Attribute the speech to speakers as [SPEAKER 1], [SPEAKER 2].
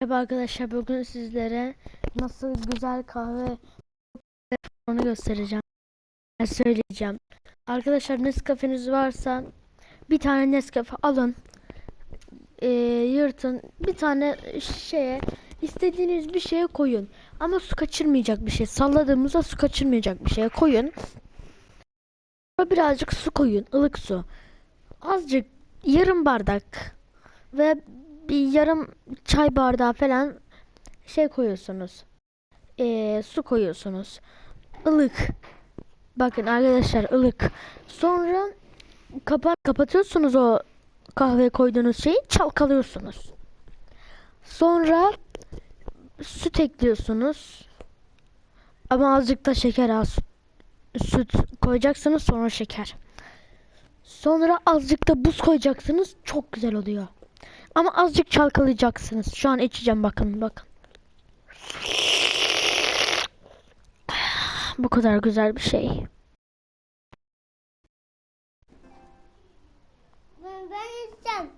[SPEAKER 1] Merhaba arkadaşlar bugün sizlere nasıl güzel kahve onu göstereceğim. Ben söyleyeceğim. Arkadaşlar Nescafe'niz varsa bir tane Nescafe alın. Ee, yırtın. Bir tane şeye istediğiniz bir şeye koyun. Ama su kaçırmayacak bir şey. Salladığımızda su kaçırmayacak bir şeye koyun. Birazcık su koyun. ılık su. Azıcık yarım bardak ve bir yarım çay bardağı falan şey koyuyorsunuz. Ee, su koyuyorsunuz. Ilık. Bakın arkadaşlar ılık. Sonra kapat kapatıyorsunuz o kahve koyduğunuz şeyi çalkalıyorsunuz. Sonra süt ekliyorsunuz. Ama azıcık da şeker az. Süt koyacaksınız sonra şeker. Sonra azıcık da buz koyacaksınız. Çok güzel oluyor. Ama azıcık çalkalayacaksınız. Şu an içeceğim bakın bakın. Bu kadar güzel bir şey.
[SPEAKER 2] Ben, ben içeceğim.